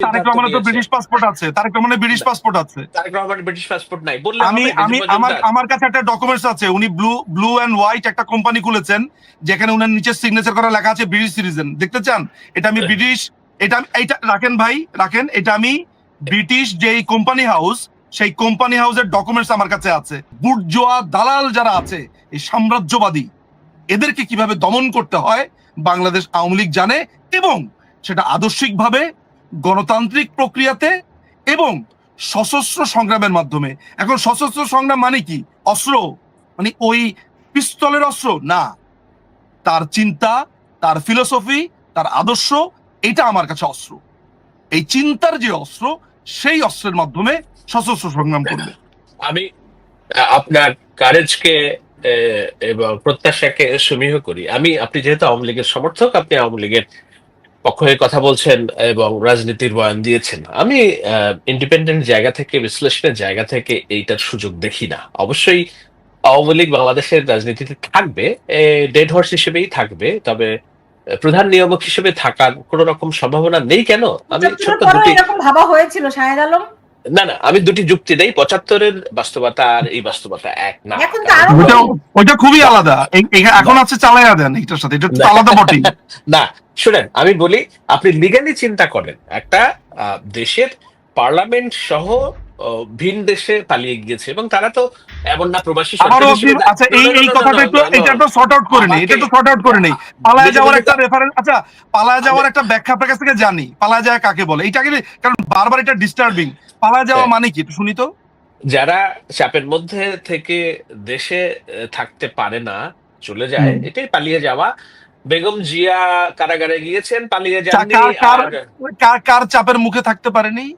তারেক রহমানের তো British passport আছে। তারেক রহমানের ব্রিটিশ পাসপোর্ট আছে। তারেক রহমানের ব্রিটিশ পাসপোর্ট নাই। বললে আমি আমি আমার আমার কাছে একটা ডকুমেন্টস আছে। উনি ব্লু ব্লু এন্ড হোয়াইট একটা কোম্পানি খুলেছেন যেখানে উনার নিচে সিগনেচার করা লেখা আছে ব্রিটিশ সিটিজেন দেখতে চান? এটা আমি হ্যাঁ। ব্রিটিশ এটা আমি- এইটা রাখেন ভাই রাখেন এটা আমি ব্রিটিশ যেই কোম্পানি হাউস সেই কোম্পানি হাউসের ডকুমেন্টস আমার কাছে আছে। বুটজোয়া দালাল যারা আছে এই সাম্রাজ্যবাদী এদেরকে কীভাবে দমন করতে হয় বাংলাদেশ আওয়ামী লীগ জানে এবং সেটা আদর্শিকভাবে গণতান্ত্রিক প্রক্রিয়াতে এবং সশস্ত্র সংগ্রামের মাধ্যমে। এখন সশস্ত্র সংগ্রাম মানে কি? অস্ত্র? মানে ওই পিস্তলের অস্ত্র? না। তার চিন্তা, তার ফিলোসফি তার আদর্শ, এটা আমার কাছে অস্ত্র। এই চিন্তার যে অস্ত্র, সেই অস্ত্রের মাধ্যমে সশস্ত্র সংগ্রাম করবে। আমি, আপনার কারেজকে এবং প্রত্যাশাকে সমীহ করি। আমি, আপনি যেহেতু আওয়ামী লীগের সমর্থক, আপনি আওয়ামী লীগের পক্ষ হয়ে কথা বলছেন এবং রাজনীতির বয়ান দিয়েছেন। আমি ইন্ডিপেন্ডেন্ট জায়গা থেকে বিশ্লেষণের জায়গা থেকে এইটার সুযোগ দেখি না। অবশ্যই আওয়ামী লীগ বাংলাদেশের রাজনীতিতে থাকবে ডেড হর্স হিসেবেই থাকবে তবে প্রধান নিয়ামক হিসেবে থাকার কোন রকম সম্ভাবনা নেই কেন? আমি ছোট্ট দুটি ভাবা হয়েছিল শাহেদ আলম। না না আমি দুটি যুক্তি দেই পঁচাত্তরের বাস্তবতা আর এই বাস্তবতা এক না। ওইটা খুবই আলাদা। এখন আছে চালাইয়া দেন এটার সাথে এটা আলাদা বটেই। না শুনেন আমি বলি আপনি লিগালি চিন্তা করেন একটা আহ, দেশের পার্লামেন্ট সহ ভিন দেশে পালিয়ে গিয়েছে এবং তারা তো এমন না প্রবাসী আচ্ছা এই এই কথাটা একটু. এটা একটু সর্ট আউট করে নেই এটা একটু সর্ট আউট করে নেই। পালায় যাওয়ার একটা রেফারেন্স আচ্ছা পালায় যাওয়ার একটা ব্যাখ্যা আপনার কাছ থেকে জানি পালায় যাওয়া কাকে বলে এইটাকে কারণ বারবার এটা ডিস্টার্বিং পালায় যাওয়া হ্যাঁ। মানে কি? শুনি তো। যারা চাপের মধ্যে থেকে দেশে থাকতে পারে না চলে যায় এটাই পালিয়ে যাওয়া। বেগম জিয়া কারাগারে গিয়েছেন পালিয়ে যাননি কার- চাপের মুখে থাকতে পারেনি?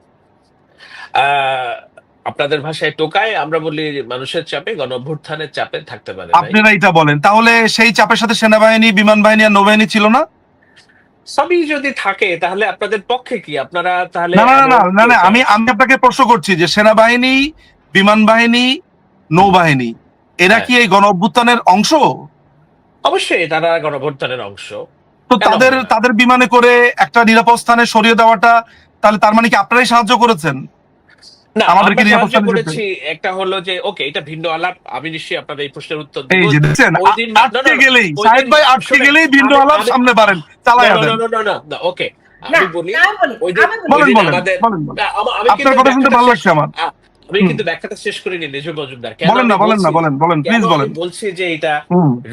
আহ, আপনাদের ভাষায় টোকায় আমরা বলি মানুষের চাপে গণ অভ্যুত্থানের চাপে থাকতে পারে আপনারা এটা বলেন। তাহলে সেই চাপের সাথে সেনাবাহিনী বিমান বাহিনী আর নৌবাহিনী ছিল না? সবই যদি থাকে তাহলে আপনাদের পক্ষে কি? আপনারা তাহলে না না না না না না আমি আমি আপনাকে প্রশ্ন করছি যে সেনাবাহিনী বিমান বাহিনী নৌবাহিনী এরা হ্যাঁ। কি এই গণ অভ্যুত্থানের অংশ? অবশ্যই তারা গণভোটদানের অংশ। তো তাদের তাদের বিমানে করে একটা নিরাপদ স্থানে সরিয়ে দেওয়াটা তাহলে তার মানে কি আপনারাই সাহায্য করেছেন? আমাদেরকে একটা হলো যে ওকে এটা ভিন্ন আলাপ আমি নিশ্চয়ই আপনাদের এই প্রশ্নের উত্তর দিব। আটকে না, না, না, গেলেই সাহেব ভাই আটকে গেলেই ভিন্ন আলাপ সামনে পারেন চালাইয়া দেন না ওকে না আমি না, বলি। ওই আমাদের- আপনার কিন্তু কথা শুনতে ব্যাখ্যাটা ভালো শেষ- লাগছে আমার। আ, আমি কিন্তু ব্যাখ্যাটা শেষ করিনি নিজু মজুমদার। বলেন না বলেন না বলছি- বলেন বলেন প্লিজ বলেন। বলছি যে এটা।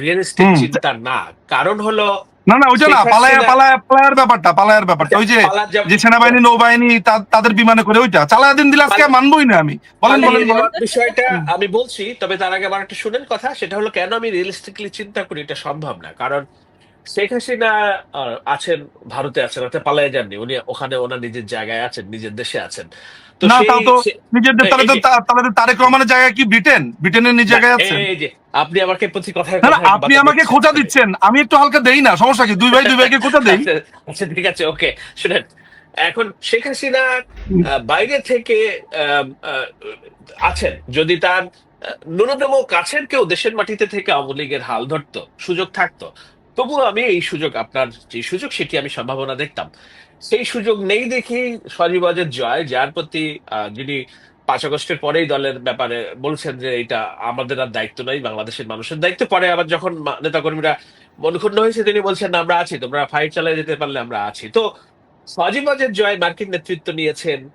রিয়েলিস্টিক চিন্তা না। কারণ হলো না না ওইটা না পালায় পালায়া পালায়ার ব্যাপারটা পালায়ার ব্যাপারটা। ওই যে যে সেনাবাহিনী নৌবাহিনী তাদের বিমানে করে ওইটা। চালায় দিন দিলে আজকে মানবই না আমি। বলেন বলেন বলেন। বিষয়টা আমি বলছি তবে তার আগে আমার একটা শুনেন কথা সেটা হলো কেন আমি রিয়েলিস্টিকলি চিন্তা করি এটা সম্ভব না? কারণ শেখ হাসিনা আছেন ভারতে আছেন অর্থাৎ পালিয়ে যাননি। উনি ওখানে ওনার নিজের জায়গায় আছেন নিজের দেশে আছেন। না তাও তো নিজের তাহলে তারেক রহমানের জায়গায় কি ব্রিটেন? ব্রিটেনের নিজ জায়গায় আছে এই যে আপনি আমাকে প্রতি আপনি আমাকে দিচ্ছেন। খোঁচা দিচ্ছেন। আমি একটু হালকা দেই না সমস্যা কি? দুই ভাই দুই ভাইকে খোঁচা দেই। আচ্ছা, আচ্ছা ঠিক আছে ওকে শুনেন। এখন শেখ হাসিনা বাইরে থেকে আছেন। যদি তার ন্যূনতম কাছের কেউ দেশের মাটিতে থেকে আওয়ামী লীগের হাল ধরতো সুযোগ থাকতো তবুও আমি এই সুযোগ আপনার যে সুযোগ সেটি আমি সম্ভাবনা দেখতাম। সেই সুযোগ নেই দেখি সরিবাজের জয় যার প্রতি যিনি পাঁচ আগস্টের পরেই দলের ব্যাপারে বলছেন যে এটা আমাদের আর দায়িত্ব নয় বাংলাদেশের মানুষের দায়িত্ব। পরে আবার যখন মা- নেতাকর্মীরা মনক্ষুণ্ণ হয়েছে তিনি বলছেন না, আমরা আছি তোমরা ফাইট চালিয়ে যেতে পারলে আমরা আছি। তো সজিবাজের জয় মার্কিন নেতৃত্ব নিয়েছেন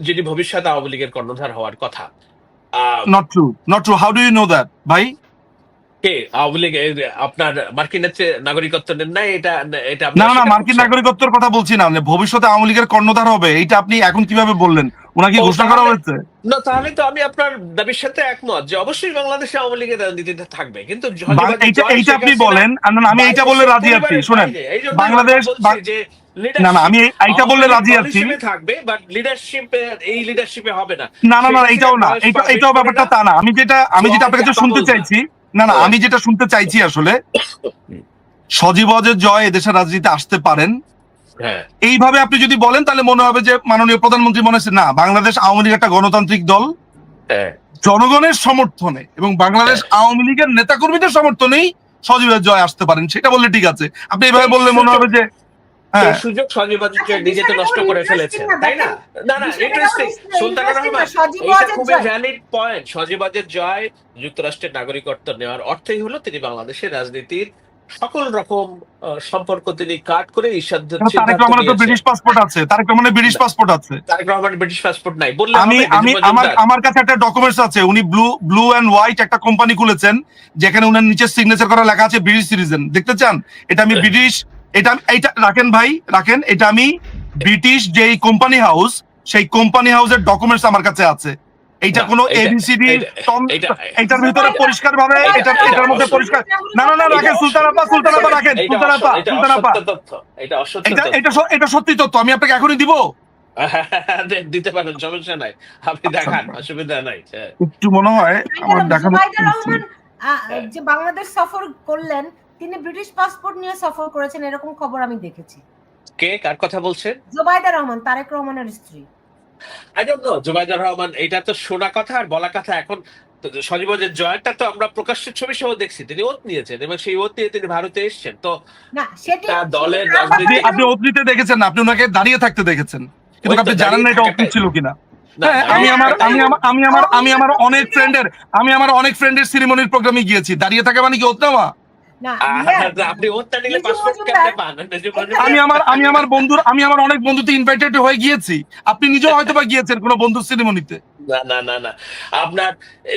যিনি ভবিষ্যতে আওয়ামী লীগের কর্ণধার হওয়ার কথা। আহ, true not true how do you know that ভাই? কে? আওয়ামী লীগ আপনার মার্কিন নাগরিকত্ব নেন নাই এটা এটা না না, না মার্কিন নাগরিকত্বের কথা বলছি না। মানে ভবিষ্যতে আওয়ামী লীগের কর্ণধার হবে এইটা আপনি এখন কীভাবে বললেন? ওনাকে ঘোষণা করা হয়েছে? না তাহলে তো আমি আপনার দাবির সাথে একমত যে অবশ্যই বাংলাদেশে আওয়ামী লীগের রাজনীতিতে থাকবে কিন্তু এইটা আপনি বলেন আমি এইটা বললে রাজি আছি শুনেন। বাংলাদেশ যে না না আমি এইটা বললে আওয়ামী রাজি আছি। থাকবে বাট লিডারশিপে এই লিডারশিপে হবে না। না না না শেখ এইটাও না বয়স ব্যাপারটা তা না। আমি যেটা আমি যেটা আপনার কাছে শুনতে চাইছি না না হ্যাঁ। আমি যেটা শুনতে চাইছি আসলে সজীবজের জয় এদেশের রাজনীতি আসতে পারেন। হ্যাঁ। এইভাবে আপনি যদি বলেন তাহলে মনে হবে যে মাননীয় প্রধানমন্ত্রী মনে হচ্ছে না বাংলাদেশ আওয়ামী লীগ একটা গণতান্ত্রিক দল। হ্যাঁ। জনগণের সমর্থনে এবং বাংলাদেশ আওয়ামী লীগের নেতাকর্মীদের সমর্থনেই সজীবের জয় আসতে পারেন সেটা বললে ঠিক আছে। আপনি এইভাবে বললে মনে হবে যে হ্যাঁ সুযোগ সজীব আচ্ছা, নিজে তো নষ্ট করে না, তাই না? না না ইন্টারেস্টিং সুলতানা রহমান এটা খুবই ভ্যালিড পয়েন্ট সজীব জয় যুক্তরাষ্ট্রের নাগরিকত্ব নেওয়ার অর্থই হলো তিনি বাংলাদেশের রাজনীতির সকল রকম সম্পর্ক তিনি কাট করে তারেক রহমানের তো ব্রিটিশ পাসপোর্ট আছে তারেক রহমানের ব্রিটিশ পাসপোর্ট আছে। তারেক রহমানের ব্রিটিশ পাসপোর্ট নাই। বললে আমি আমি আমার আমার কাছে একটা ডকুমেন্টস আছে উনি ব্লু ব্লু এন্ড হোয়াইট একটা কোম্পানি খুলেছেন যেখানে উনার নিচে সিগনেচার করা লেখা আছে ব্রিটিশ সিটিজেন দেখতে চান? এটা আমি ব্রিটিশ এটা এটা রাখেন ভাই রাখেন এটা আমি ব্রিটিশ যেই কোম্পানি হাউস সেই কোম্পানি হাউসের ডকুমেন্টস আমার কাছে আছে। এইটা কোনো এবিসিডি এটা- এটা- এটার ভিতরে পরিষ্কার ভাবে এটা- এটা এটা এটার মধ্যে পরিষ্কার না না না রাখেন সুলতান আপা সুলতান আপা রাখেন সুলতান আপা এটা সুলতান আপা। এটা অসত্য এটা এটা এটা সত্যি তথ্য আমি আপনাকে এখনই দিব। দিতে পারেন সমস্যা নাই। আপনি দেখান অসুবিধা নাই। হ্যাঁ। একটু মনে হয় আমার দেখানো। যে বাংলাদেশ সফর করলেন তিনি ব্রিটিশ পাসপোর্ট নিয়ে সফর করেছেন এরকম খবর আমি দেখেছি। কে? কার কথা বলছেন? জুবাইদা রহমান তারেক রহমানের স্ত্রী। I don't know Zubaidur Rahman এটা তো শোনা কথা আর বলা কথা এখন তো সজীব যে জয়টা তো আমরা প্রকাশ্যের ছবি সহ দেখছি তিনি ওত নিয়েছেন এবং সেই ওত নিয়ে তিনি ভারতে এসেছেন তো না দলের আপনি রাজনীতি- আপনি অতীতে দেখেছেন না আপনি ওনাকে দাঁড়িয়ে থাকতে দেখেছেন। কিন্তু আপনি জানেন না এটা অতীত ছিল কিনা। হ্যাঁ আমি আমার আমি আমার আমি আমার আমি আমার অনেক ফ্রেন্ডের আমি আমার অনেক ফ্রেন্ডের সিরিমনির প্রোগ্রামে গিয়েছি। দাঁড়িয়ে থাকা মানে কি ওত নেওয়া? আমি আমার আমি আমার বন্ধুর আমি আমার অনেক বন্ধুতে ইনভাইটেড হয়ে গিয়েছি। আপনি নিজেও হয়তো বা গিয়েছেন কোনো বন্ধুর সিরিমনিতে না না না না। আপনার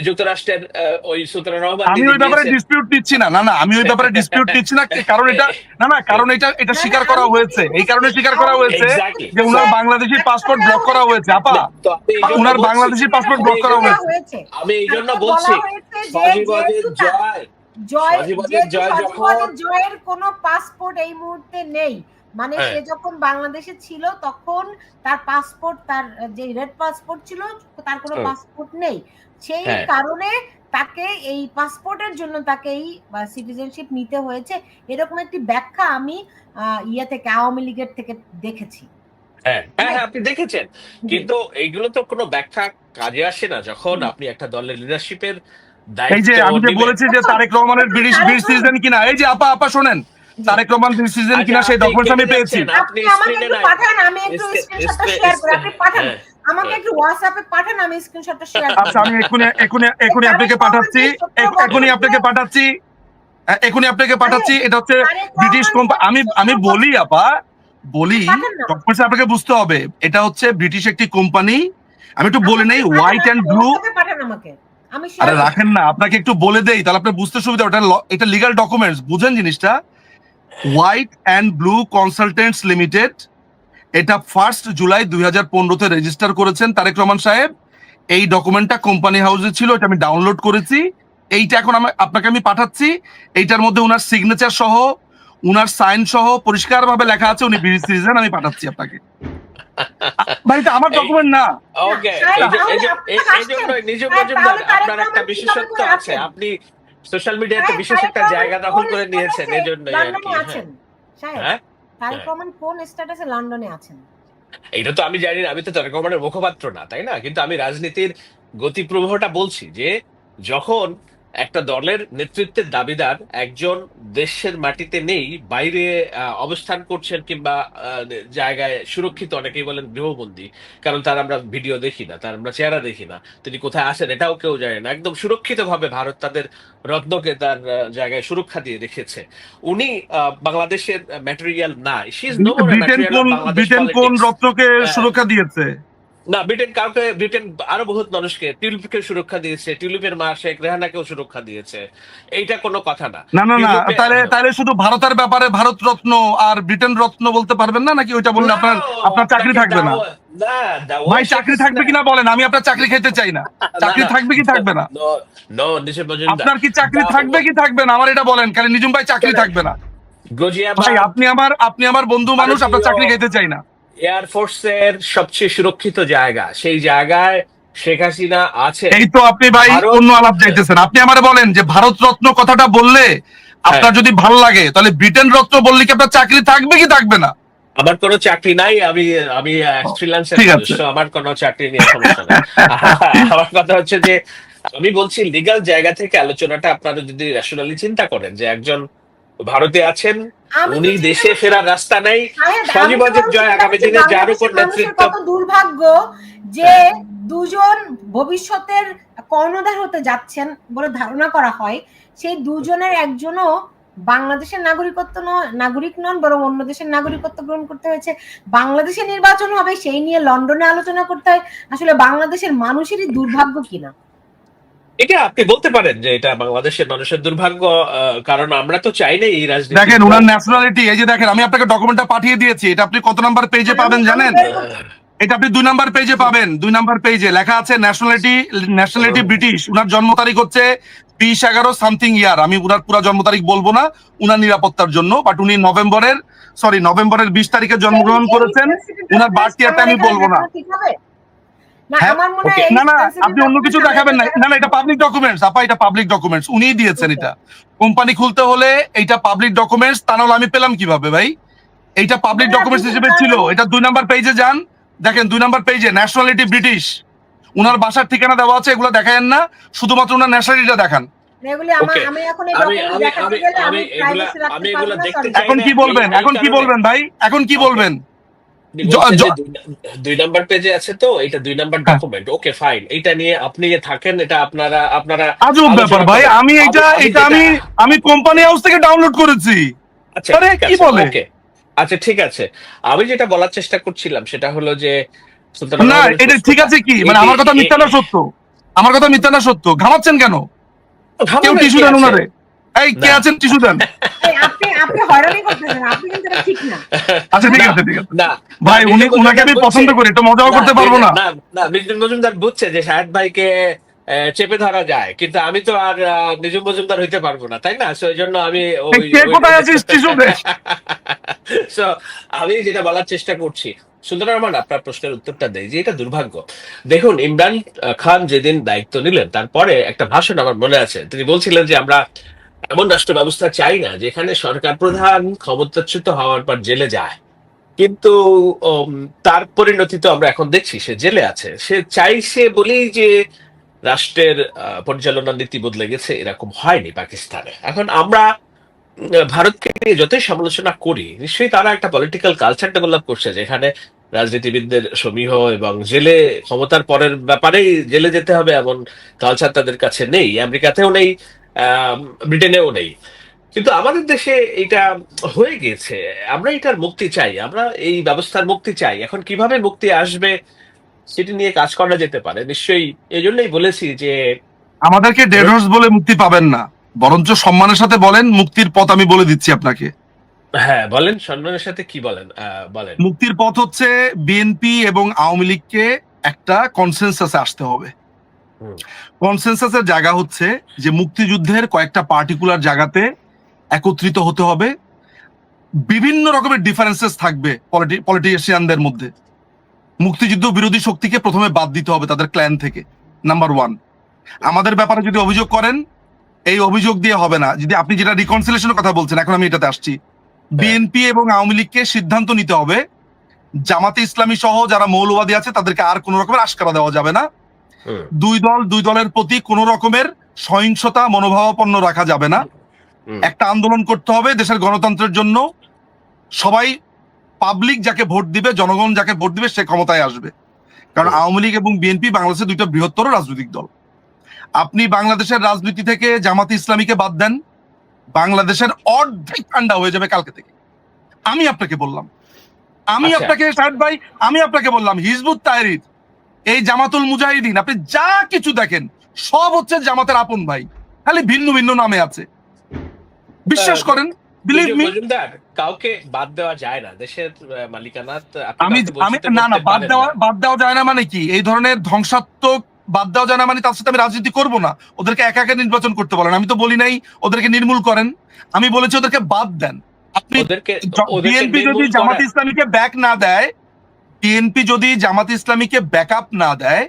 যুক্তরাষ্ট্রের ওই সুলতান রহমান আমি ওই ব্যাপারে ডিসপিউট নিচ্ছি না না না। আমি ওই ব্যাপারে ডিসপিউট নিচ্ছি না। কারণ এটা না না কারণ এটা এটা স্বীকার করা হয়েছে। এই কারণে স্বীকার করা হয়েছে যে উনার বাংলাদেশি পাসপোর্ট ব্লক করা হয়েছে। আপা উনার বাংলাদেশি পাসপোর্ট ব্লক করা হয়েছে। আমি এই জন্য বলছি জয়। জয় জয়ের কোনো পাসপোর্ট এই মুহূর্তে নেই। মানে হ্যাঁ। সে যখন বাংলাদেশে ছিল তখন তার পাসপোর্ট তার যে রেড পাসপোর্ট ছিল তার কোনো পাসপোর্ট নেই। সেই হ্যাঁ। কারণে তাকে এই পাসপোর্টের জন্য তাকে এই সিটিজেনশিপ নিতে হয়েছে। এরকম একটি ব্যাখ্যা আমি ইয়ে থেকে আওয়ামী লীগের থেকে দেখেছি। হ্যাঁ হ্যাঁ হ্যাঁ, আপনি দেখেছেন। কিন্তু এইগুলো তো কোনো ব্যাখ্যা কাজে আসে না। যখন আপনি একটা দলের লিডারশিপের এই যে আমি যে বলেছি যে তারেক রহমানের ব্রিটিশ ব্রিটিশ সিটিজেন কিনা এই যে আপা আপা শোনেন তারেক রহমান ব্রিটিশ সিটিজেন আচ্ছা, কিনা সেই ডকুমেন্টস আমি পেয়েছি। আপনি আমাকে একটু পাঠান আমি একটু স্ক্রিনশটটা শেয়ার করি আপনি পাঠান। আমাকে একটু হোয়াটসঅ্যাপে পাঠান আমি স্ক্রিনশটটা শেয়ার আচ্ছা আমি এখনই এখনই এখনই আপনাকে পাঠাচ্ছি এখ- এখনই আপনাকে পাঠাচ্ছি এ- এখনই আপনাকে পাঠাচ্ছি এটা হচ্ছে ব্রিটিশ কোম্পানি আমি আমি বলি আপা বলি। ডকুমেন্টস আপনাকে বুঝতে হবে এটা হচ্ছে ব্রিটিশ একটি কোম্পানি আমি একটু বলে নেই হোয়াইট এন্ড ব্লু পাঠান আমাকে। আমি আরে রাখেন না আপনাকে একটু বলে দেই তাহলে আপনার বুঝতে সুবিধা ওটা এটা লিগাল ডকুমেন্টস বুঝেন জিনিসটা? White and blue consultants limited এটা ফার্স্ট জুলাই দুই হাজার পনেরোতে রেজিস্টার করেছেন তারেক রহমান সাহেব। এই ডকুমেন্টটা কোম্পানি হাউসে ছিল এটা আমি ডাউনলোড করেছি। এইটা এখন আমি আপনাকে আমি পাঠাচ্ছি। এইটার মধ্যে উনার সিগনেচার সহ উনার সাইন সহ পরিষ্কার ভাবে লেখা আছে উনি ব্রিটিশ সিটিজেন আমি পাঠাচ্ছি আপনাকে। ভাই আমার ডকুমেন্ট না। ওকে এই যে- এই যে- তাহলে এই- এই আপনি জন্য নিজু মজুমদার আপনার একটা বিশেষত্ব আছে। আপনি সোশ্যাল মিডিয়াতে বিশেষ একটা জায়গা দখল করে নিয়েছেন আর কি। হ্যাঁ। তারেক। রহমান কোন স্ট্যাটাসে লন্ডনে আছেন। এটা তো আমি জানি না আমি তো তারেক রহমানের মুখপাত্র না তাই না? কিন্তু আমি রাজনীতির গতি প্রবাহটা বলছি যে যখন একটা দলের নেতৃত্বের দাবিদার একজন দেশের মাটিতে নেই বাইরে অবস্থান করছেন কিংবা জায়গায় সুরক্ষিত অনেকেই বলেন গৃহবন্দী কারণ তার আমরা ভিডিও দেখি না তার আমরা চেহারা দেখি না। তিনি কোথায় আসেন এটাও কেউ জানে না। একদম সুরক্ষিত ভাবে ভারত তাদের রত্নকে তার জায়গায় সুরক্ষা দিয়ে রেখেছে। উনি আহ, বাংলাদেশের ম্যাটেরিয়াল না শি ইজ নো ব্রিটেন কোন রত্নকে হ্যাঁ। সুরক্ষা দিয়েছে? না ব্রিটেন কাউকে ব্রিটেন আরও বহুত মানুষকে টিউলিপকে সুরক্ষা দিয়েছে টিউলিপের মা শেখ রেহানাকেও সুরক্ষা দিয়েছে। এইটা কোনো কথা না। না না না তাহলে তাহলে শুধু ভারতের ব্যাপারে ভারত রত্ন আর ব্রিটেন রত্ন বলতে পারবেন না নাকি? ওইটা বললে আপনার আপনার চাকরি থাকবে না। ভাই চাকরি থাকবে কিনা বলেন আমি আপনার চাকরি খেতে চাই না। চাকরি থাকবে কি থাকবে না? আপনার কি চাকরি থাকবে কি থাকবে না? আমার এটা বলেন কারণ নিজুম ভাই চাকরি থাকবে না। ভাই আপনি আমার আপনি আমার বন্ধু মানুষ আপনার চাকরি খেতে চাই না। এয়ার ফোর্সের সবচেয়ে সুরক্ষিত জায়গা সেই জায়গায় শেখ হাসিনা আছে। এই তো আপনি ভাই অন্য আলাপ যাইতেছেন আপনি আমারে বলেন যে ভারত রত্ন কথাটা বললে আপনার যদি ভালো লাগে তাহলে ব্রিটেন রত্ন বললে কি আপনার চাকরি থাকবে কি থাকবে না? আমার কোনো চাকরি নাই আমি আমি ফ্রিল্যান্সার আমার কোনো চাকরি নিয়ে সমস্যা নাই। আমার কথা হচ্ছে যে আমি বলছি লিগাল জায়গা থেকে আলোচনাটা আপনারা যদি রেশনালি চিন্তা করেন যে একজন ভারতে আছেন উনি দেশে ফেরার রাস্তা নেই। সজীব অজিত জয় আগামী দিনে যার উপর নেতৃত্ব দুর্ভাগ্য যে দুজন ভবিষ্যতের কর্ণধার হতে যাচ্ছেন বলে ধারণা করা হয়। সেই দুজনের একজনও বাংলাদেশের নাগরিকত্ব নয় নাগরিক নন বরং অন্য দেশের নাগরিকত্ব গ্রহণ করতে হয়েছে। বাংলাদেশে নির্বাচন হবে সেই নিয়ে লন্ডনে আলোচনা করতে হয়। আসলে বাংলাদেশের মানুষেরই দুর্ভাগ্য কিনা? এটা আপনি বলতে পারেন যে এটা বাংলাদেশের মানুষের দুর্ভাগ্য আহ, কারণ আমরা তো চাই না এই রাজনীতি দেখেন ওনার ন্যাশনালিটি এই যে দেখেন আমি আপনাকে ডকুমেন্টটা পাঠিয়ে দিয়েছি এটা আপনি কত নাম্বার পেজে পাবেন জানেন? এটা আপনি দুই নাম্বার পেজে পাবেন দুই নাম্বার পেজে লেখা আছে ন্যাশনালিটি ন্যাশনালিটি ব্রিটিশ উনার জন্ম তারিখ হচ্ছে বিশ এগারো সামথিং ইয়ার আমি উনার পুরো জন্ম তারিখ বলব না উনার নিরাপত্তার জন্য বাট উনি নভেম্বরের সরি নভেম্বরের বিশ তারিখে জন্মগ্রহণ করেছেন। উনার বার্থ year-টা আমি বলব না। না হ্যাঁ, না না আপনি অন্য কিছু দেখাবেন না। না না এটা পাবলিক ডকুমেন্টস আপা এটা পাবলিক ডকুমেন্টস উনিই দিয়েছেন এটা। কোম্পানি খুলতে হলে এইটা পাবলিক ডকুমেন্টস তা নাহলে আমি পেলাম কীভাবে ভাই? এইটা পাবলিক ডকুমেন্টস হিসেবে ছিল। এটা দুই নাম্বার পেজে যান। দেখেন দুই নাম্বার পেজে ন্যাশনালিটি ব্রিটিশ উনার বাসার ঠিকানা দেওয়া আছে এগুলো দেখায়েন না। শুধুমাত্র উনার ন্যাশনালিটিটা দেখান। এখন কি বলবেন? এখন কি বলবেন ভাই? এখন কি বলবেন? দুই- নাম্বার পেজে আছে তো এটা দুই নাম্বার। ডকুমেন্ট ওকে ফাইন এটা নিয়ে আপনি যে থাকেন এটা আপনারা আপনারা আজব ব্যাপার ভাই আমি এটা এটা আমি আমি কোম্পানি হাউস থেকে ডাউনলোড করেছি। আচ্ছা ঠিক কি আছে, বলে? আচ্ছা ঠিক আছে। আমি যেটা বলার চেষ্টা করছিলাম সেটা হলো যে না এটা ঠিক আছে কি? মানে আমার কথা মিথ্যা না সত্য? আমার কথা মিথ্যা না সত্য? ঘামাচ্ছেন কেন? কেউ টিস্যু দেন এই কে আছেন টিস্যু দেন? আপনি হয়রানি করতেছেন আপনি কিন্তু এটা ঠিক না। আচ্ছা ঠিক আছে ঠিক আছে। না ভাই উনি উনাকে আমি পছন্দ করি একটু মজাও করতে পারব না। না না মজুমদার বুঝছে যে শাহেদ ভাইকে চেপে ধরা যায় কিন্তু আমি তো আর নিজুম মজুমদার হইতে পারব না তাই না? সো এই জন্য আমি আমি যেটা বলার চেষ্টা করছি সুন্দর রহমান আপনার প্রশ্নের উত্তরটা দেই যে এটা দুর্ভাগ্য। দেখুন ইমরান খান যেদিন দায়িত্ব নিলেন তারপরে একটা ভাষণ আমার মনে আছে তিনি বলছিলেন যে আমরা এমন রাষ্ট্র ব্যবস্থা চাই না যেখানে সরকার প্রধান ক্ষমতাচ্যুত হওয়ার পর জেলে যায়। কিন্তু তার পরিণতি তো আমরা এখন দেখছি সে জেলে আছে। সে চাইছে বলেই যে রাষ্ট্রের আহ, পরিচালনার নীতি বদলে গেছে এরকম হয়নি পাকিস্তানে। এখন আমরা ভারতকে নিয়ে যতই সমালোচনা করি নিশ্চয়ই তারা একটা পলিটিক্যাল কালচার ডেভেলপ করছে যেখানে রাজনীতিবিদদের সমীহ এবং জেলে ক্ষমতার পরের ব্যাপারেই জেলে যেতে হবে এমন কালচার তাদের কাছে নেই। আমেরিকাতেও নেই ব্রিটেনেও নেই। কিন্তু আমাদের দেশে এটা হয়ে গেছে আমরা এটার মুক্তি চাই। আমরা এই ব্যবস্থার মুক্তি চাই। এখন কীভাবে মুক্তি আসবে সেটি নিয়ে কাজ করা যেতে পারে নিশ্চয়ই এই জন্যই বলেছি যে আমাদেরকে ডেডোর্স বলে মুক্তি পাবেন না। বরঞ্চ সম্মানের সাথে বলেন মুক্তির পথ আমি বলে দিচ্ছি আপনাকে। হ্যাঁ বলেন সম্মানের সাথে কি বলেন? আহ, বলেন। মুক্তির পথ হচ্ছে বিএনপি এবং আওয়ামী লীগকে একটা কনসেনসাসে আসতে হবে। কনসেনসাসের জায়গা হচ্ছে যে মুক্তিযুদ্ধের কয়েকটা পার্টিকুলার জায়গাতে একত্রিত হতে হবে। বিভিন্ন রকমের ডিফারেন্সেস থাকবে পলিটিশিয়ানদের মধ্যে। মুক্তিযুদ্ধ বিরোধী শক্তিকে প্রথমে বাদ দিতে হবে তাদের ক্ল্যান থেকে নাম্বার ওয়ান আমাদের ব্যাপারে যদি অভিযোগ করেন এই অভিযোগ দিয়ে হবে না। যদি আপনি যেটা রিকনসিলেশনের কথা বলছেন এখন আমি এটাতে আসছি। বিএনপি এবং আওয়ামী লীগকে সিদ্ধান্ত নিতে হবে। জামাতে ইসলামী সহ যারা মৌলবাদী আছে তাদেরকে আর কোন রকমের আশকারা দেওয়া যাবে না। দুই দল দুই দলের প্রতি কোন রকমের সহিংসতা মনোভাবাপন্ন রাখা যাবে না। একটা আন্দোলন করতে হবে দেশের গণতন্ত্রের জন্য। সবাই পাবলিক যাকে ভোট দিবে জনগণ যাকে ভোট দিবে সে ক্ষমতায় আসবে। কারণ আওয়ামী লীগ এবং বিএনপি বাংলাদেশের দুইটা বৃহত্তর রাজনৈতিক দল। আপনি বাংলাদেশের রাজনীতি থেকে জামাতে ইসলামীকে বাদ দেন বাংলাদেশের অর্ধেক ঠান্ডা হয়ে যাবে কালকে থেকে। আমি আপনাকে বললাম। আমি আচ্ছা। আপনাকে শাহেদ ভাই আমি আপনাকে বললাম হিজবুত তাহরির এই জামাতুল মুজাহিদিন আপনি যা কিছু দেখেন সব হচ্ছে জামাতের আপন ভাই। খালি ভিন্ন ভিন্ন নামে আছে। বিশ্বাস করেন বিলিভ মি কাউকে বাদ দেওয়া যায় না। দেশের মালিকানা আপনি আমি আমি না না বাদ দেওয়া বাদ দেওয়া যায় না মানে কি? এই ধরনের ধ্বংসাত্মক বাদ দেওয়া যায় না মানে তার সাথে আমি রাজনীতি করব না। ওদেরকে একা একা নির্বাচন করতে বলেন। আমি তো বলি নাই ওদেরকে নির্মূল করেন। আমি বলেছি ওদেরকে বাদ দেন। আপনি বিএনপি যদি জামাত ইসলামীকে ব্যাক না দেয় বিএনপি যদি জামাত ইসলামীকে ব্যাকআপ না দেয়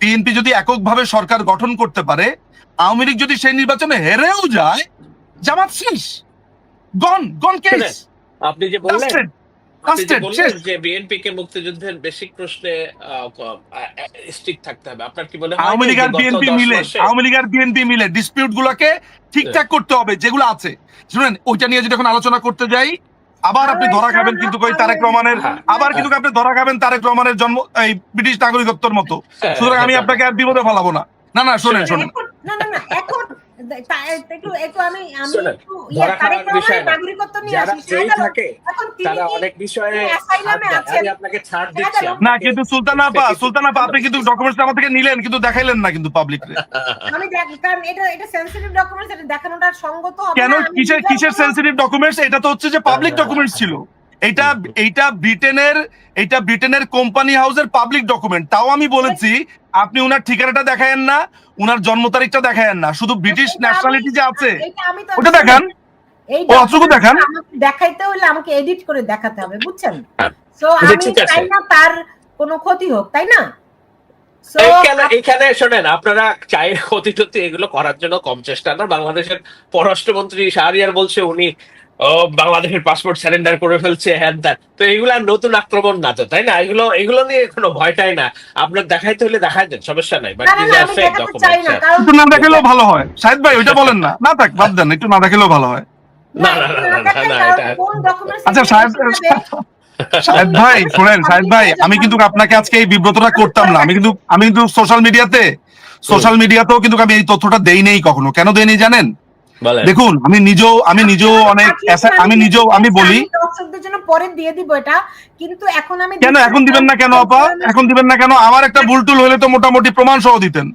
বিএনপি যদি এককভাবে সরকার গঠন করতে পারে আওয়ামী লীগ যদি সেই নির্বাচনে হেরেও যায় জামাত শেষ। গন গন কেস আপনি যে বললেন যে বিএনপি কে মুক্তিযুদ্ধের বেসিক প্রশ্নে স্ট্রিক থাকতে হবে আপনার কি আওয়ামী লীগ আর বিএনপি মিলে আওয়ামী লীগ আর বিএনপি মিলে ডিসপিউট গুলোকে ঠিকঠাক করতে হবে যেগুলো আছে। শুনেন ওইটা নিয়ে যদি এখন আলোচনা করতে যাই আবার আপনি ধরা খাবেন কিন্তু কই তারেক রহমানের। আবার কিন্তু আপনি ধরা খাবেন তারেক রহমানের জন্ম এই ব্রিটিশ নাগরিকত্বর মতো। সুতরাং আমি আপনাকে আর বিপদে ফেলাবো না। না না শোনেন শোনেন। না না না এখন ইয়ে, না। কিন্তু আপনি কিন্তু ডকুমেন্টস আমার থেকে নিলেন কিন্তু দেখাইলেন না কিন্তু পাবলিক আমি কারণ এটা এটা সেনসিটিভ ডকুমেন্টস এটা দেখানোটা সঙ্গত কেন কিসের কিসের সেন্সিটিভ ডকুমেন্টস এটা তো হচ্ছে যে পাবলিক ডকুমেন্টস ছিল। এইটা এইটা ব্রিটেনের এইটা ব্রিটেনের কোম্পানি হাউসের পাবলিক ডকুমেন্ট তাও আমি বলেছি আপনি উনার ঠিকানাটা দেখায়েন না উনার জন্ম তারিখটা দেখায়েন না শুধু ব্রিটিশ ন্যাশনালিটি যে আছে ওটা দেখান এই অতটুকু দেখান। আমাকে দেখাইতে হলে আমাকে এডিট করে দেখাতে হবে বুঝছেন। সো আচ্ছা, আমি চাই না তার কোনো ক্ষতি হোক তাই না এইখানে শোনেন আপনারা চায়ের ক্ষতি এগুলো করার জন্য কম চেষ্টা না বাংলাদেশের পররাষ্ট্রমন্ত্রী শাহরিয়ার বলছে উনি বাংলাদেশের পাসপোর্ট স্যারেন্ডার করে ফেলছে হ্যান ত্যান। তো এগুলা নতুন আক্রমণ না তো তাই না? এগুলো এগুলো নিয়ে কোনো ভয়টাই না। আপনার দেখাইতে হলে দেখাই দেন সমস্যা নাই। বাট না, একটু দেখালেও ভালো হয়। ভাই ওইটা বলেন না। না থাক বাদ দেন একটু না দেখালেও ভালো হয়। না, না, না, না, না, এটা- আচ্ছা এগুলো সাহেব ভাই শোনেন সাহেদ ভাই আমি কিন্তু আপনাকে আজকে এই বিব্রতটা করতাম না। আমি কিন্তু আমি কিন্তু সোশ্যাল মিডিয়াতে সোশ্যাল মিডিয়াতেও কিন্তু আমি এই তথ্যটা দেই নেই কখনো। কেন দেই নেই জানেন? দেখুন আমি নিজেও আমি নিজেও অনেক আমি নিজেও আমি বলি দর্শকদের জন্য পরে দিয়ে দিব এটা কিন্তু এখন আমি কেন? এখন দিবেন না কেন আপা? এখন দিবেন না কেন? আমার একটা ভুল টুল হলে তো মোটামুটি প্রমাণ সহ দিতেন।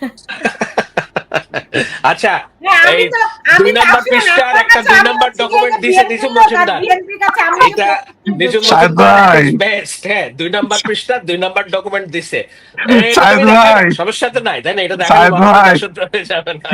আচ্ছা হ্যাঁ, এই দুই নাম্বার পৃষ্ঠার একটা নাম্বার দিছে মজুমদার। এটা মজুমদার বেস্ট হ্যাঁ দুই নাম্বার পৃষ্ঠা দুই নাম্বার ডকুমেন্ট দিছে। সমস্যা তো নাই তাই না? এটা দেখা যাবে না।